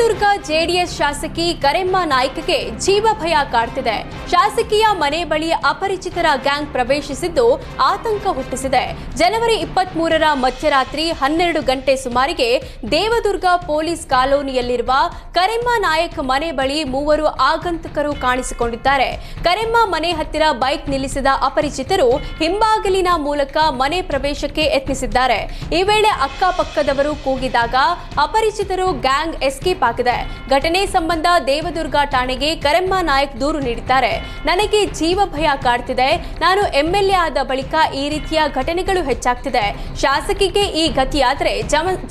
Devadurga JDS ಶಾಸಕಿ ಕರೆಮ್ಮ ನಾಯ್ಕಗೆ ಜೀವ ಭಯ ಕಾಡ್ತಿದೆ. ಶಾಸಕಿಯ ಮನೆ ಬಳಿ ಅಪರಿಚಿತರ ಗ್ಯಾಂಗ್ ಪ್ರವೇಶಿಸಿದ್ದು ಆತಂಕ ಹುಟ್ಟಿಸಿದೆ. ಜನವರಿ ಇಪ್ಪತ್ತ್ ಮೂರರ ಮಧ್ಯರಾತ್ರಿ ಹನ್ನೆರಡು ಗಂಟೆ ಸುಮಾರಿಗೆ ದೇವದುರ್ಗ ಪೊಲೀಸ್ ಕಾಲೋನಿಯಲ್ಲಿರುವ ಕರೆಮ್ಮ ನಾಯಕ್ ಮನೆ ಬಳಿ ಮೂವರು ಆಗಂತಕರು ಕಾಣಿಸಿಕೊಂಡಿದ್ದಾರೆ. ಕರೆಮ್ಮ ಮನೆ ಹತ್ತಿರ ಬೈಕ್ ನಿಲ್ಲಿಸಿದ ಅಪರಿಚಿತರು ಹಿಂಬಾಗಿಲಿನ ಮೂಲಕ ಮನೆ ಪ್ರವೇಶಕ್ಕೆ ಯತ್ನಿಸಿದ್ದಾರೆ. ಈ ವೇಳೆ ಅಕ್ಕಪಕ್ಕದವರು ಕೂಗಿದಾಗ ಅಪರಿಚಿತರು ಗ್ಯಾಂಗ್ ಎಸ್ಕೇಪ್ ಆಗಿದೆ ಘಟನೆ ಸಂಬಂಧ ದೇವದುರ್ಗ ಠಾಣೆಗೆ ಕರೆಮ್ಮ ನಾಯಕ್ ದೂರು ನೀಡಿದ್ದಾರೆ. ನನಗೆ ಜೀವ ಭಯ ಕಾಡ್ತಿದೆ. ನಾನು ಎಂಎಲ್ಎ ಆದ ಬಳಿಕ ಈ ರೀತಿಯ ಘಟನೆಗಳು ಹೆಚ್ಚಾಗ್ತಿದೆ. ಶಾಸಕಿಗೆ ಈ ಗತಿಯಾದ್ರೆ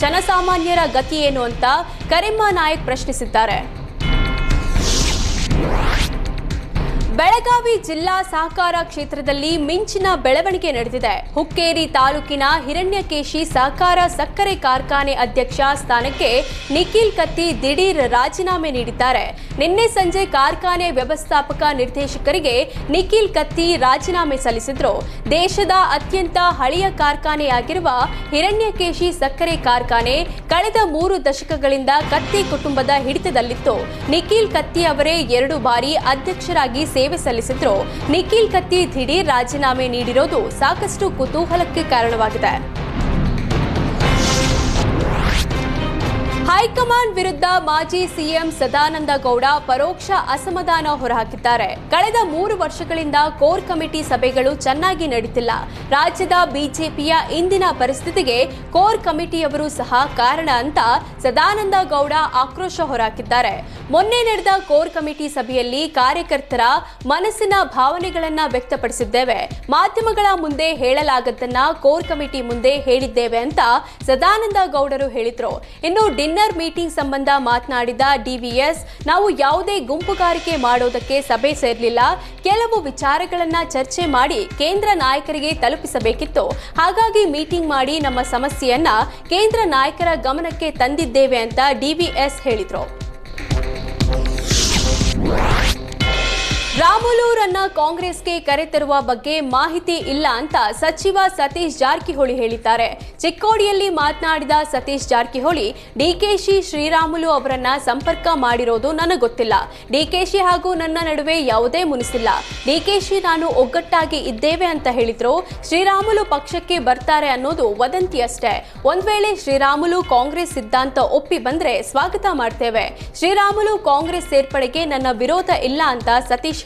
ಜನಸಾಮಾನ್ಯರ ಗತಿ ಏನು ಅಂತ ಕರೆಮ್ಮ ನಾಯಕ್ ಪ್ರಶ್ನಿಸಿದ್ದಾರೆ. ಬೆಳಗಾವಿ ಜಿಲ್ಲಾ ಸಹಕಾರ ಕ್ಷೇತ್ರದಲ್ಲಿ ಮಿಂಚಿನ ಬೆಳವಣಿಗೆ ನಡೆದಿದೆ. ಹುಕ್ಕೇರಿ ತಾಲೂಕಿನ ಹಿರಣ್ಯಕೇಶಿ ಸಹಕಾರ ಸಕ್ಕರೆ ಕಾರ್ಖಾನೆ ಅಧ್ಯಕ್ಷ ಸ್ಥಾನಕ್ಕೆ ನಿಖಿಲ್ ಕತ್ತಿ ದಿಢೀರ್ ರಾಜೀನಾಮೆ ನೀಡಿದ್ದಾರೆ. ನಿನ್ನೆ ಸಂಜೆ ಕಾರ್ಖಾನೆ ವ್ಯವಸ್ಥಾಪಕ ನಿರ್ದೇಶಕರಿಗೆ ನಿಖಿಲ್ ಕತ್ತಿ ರಾಜೀನಾಮೆ ಸಲ್ಲಿಸಿದ್ರು. ದೇಶದ ಅತ್ಯಂತ ಹಳೆಯ ಕಾರ್ಖಾನೆಯಾಗಿರುವ ಹಿರಣ್ಯಕೇಶಿ ಸಕ್ಕರೆ ಕಾರ್ಖಾನೆ ಕಳೆದ ಮೂರು ದಶಕಗಳಿಂದ ಕತ್ತಿ ಕುಟುಂಬದ ಹಿಡಿತದಲ್ಲಿತ್ತು. ನಿಖಿಲ್ ಕತ್ತಿ ಅವರೇ ಎರಡು ಬಾರಿ ಅಧ್ಯಕ್ಷರಾಗಿ ಸೇವೆ ಸಲ್ಲಿಸಿದ್ರು ನಿಖಿಲ್ ಕತ್ತಿ ದಿಢೀರ್ ರಾಜೀನಾಮೆ ನೀಡಿರೋದು ಸಾಕಷ್ಟು ಕುತೂಹಲಕ್ಕೆ ಕಾರಣವಾಗಿದೆ. ಹೈಕಮಾಂಡ್ ವಿರುದ್ಧ ಮಾಜಿ ಸಿಎಂ ಸದಾನಂದ ಗೌಡ ಪರೋಕ್ಷ ಅಸಮಾಧಾನ ಹೊರಹಾಕಿದ್ದಾರೆ. ಕಳೆದ ಮೂರು ವರ್ಷಗಳಿಂದ ಕೋರ್ ಕಮಿಟಿ ಸಭೆಗಳು ಚೆನ್ನಾಗಿ ನಡೀತಿಲ್ಲ. ರಾಜ್ಯದ ಬಿಜೆಪಿಯ ಇಂದಿನ ಪರಿಸ್ಥಿತಿಗೆ ಕೋರ್ ಕಮಿಟಿಯವರು ಸಹ ಕಾರಣ ಅಂತ ಸದಾನಂದ ಗೌಡ ಆಕ್ರೋಶ ಹೊರಹಾಕಿದ್ದಾರೆ. ಮೊನ್ನೆ ನಡೆದ ಕೋರ್ ಕಮಿಟಿ ಸಭೆಯಲ್ಲಿ ಕಾರ್ಯಕರ್ತರ ಮನಸ್ಸಿನ ಭಾವನೆಗಳನ್ನ ವ್ಯಕ್ತಪಡಿಸಿದ್ದೇವೆ. ಮಾಧ್ಯಮಗಳ ಮುಂದೆ ಹೇಳಲಾಗದ್ದನ್ನ ಕೋರ್ ಕಮಿಟಿ ಮುಂದೆ ಹೇಳಿದ್ದೇವೆ ಅಂತ ಸದಾನಂದ ಗೌಡರು ಹೇಳಿದ್ರು. ಇನ್ನು ಡಿನ್ನರ್ ಮೀಟಿಂಗ್ ಸಂಬಂಧ ಮಾತನಾಡಿದ ಡಿವಿಎಸ್, ನಾವು ಯಾವುದೇ ಗುಂಪುಗಾರಿಕೆ ಮಾಡೋದಕ್ಕೆ ಸಭೆ ಸೇರಲಿಲ್ಲ. ಕೆಲವು ವಿಚಾರಗಳನ್ನ ಚರ್ಚೆ ಮಾಡಿ ಕೇಂದ್ರ ನಾಯಕರಿಗೆ ತಲುಪಿಸಬೇಕಿತ್ತು. ಹಾಗಾಗಿ ಮೀಟಿಂಗ್ ಮಾಡಿ ನಮ್ಮ ಸಮಸ್ಯೆಯನ್ನ ಕೇಂದ್ರ ನಾಯಕರ ಗಮನಕ್ಕೆ ತಂದಿದ್ದೇವೆ ಅಂತ ಡಿವಿಎಸ್ ಹೇಳಿದ್ರು. ರಾಮುಲೂರನ್ನ ಕಾಂಗ್ರೆಸ್ಗೆ ಕರೆತರುವ ಬಗ್ಗೆ ಮಾಹಿತಿ ಇಲ್ಲ ಅಂತ ಸಚಿವ ಸತೀಶ್ ಜಾರಕಿಹೊಳಿ ಹೇಳಿದ್ದಾರೆ. ಚಿಕ್ಕೋಡಿಯಲ್ಲಿ ಮಾತನಾಡಿದ ಸತೀಶ್ ಜಾರಕಿಹೊಳಿ, ಡಿಕೆಶಿ ಶ್ರೀರಾಮುಲು ಅವರನ್ನ ಸಂಪರ್ಕ ಮಾಡಿರೋದು ನನಗೆ ಗೊತ್ತಿಲ್ಲ. ಡಿಕೆಶಿ ಹಾಗೂ ನನ್ನ ನಡುವೆ ಯಾವುದೇ ಮುನಿಸಿಲ್ಲ. ಡಿಕೆಶಿ ನಾನು ಒಗ್ಗಟ್ಟಾಗಿ ಇದ್ದೇವೆ ಅಂತ ಹೇಳಿದ್ರು. ಶ್ರೀರಾಮುಲು ಪಕ್ಷಕ್ಕೆ ಬರ್ತಾರೆ ಅನ್ನೋದು ವದಂತಿ ಅಷ್ಟೇ ಒಂದ್ ವೇಳೆ ಶ್ರೀರಾಮುಲು ಕಾಂಗ್ರೆಸ್ ಸಿದ್ಧಾಂತ ಒಪ್ಪಿ ಬಂದ್ರೆ ಸ್ವಾಗತ ಮಾಡ್ತೇವೆ. ಶ್ರೀರಾಮುಲು ಕಾಂಗ್ರೆಸ್ ಸೇರ್ಪಡೆಗೆ ನನ್ನ ವಿರೋಧ ಇಲ್ಲ ಅಂತ ಸತೀಶ್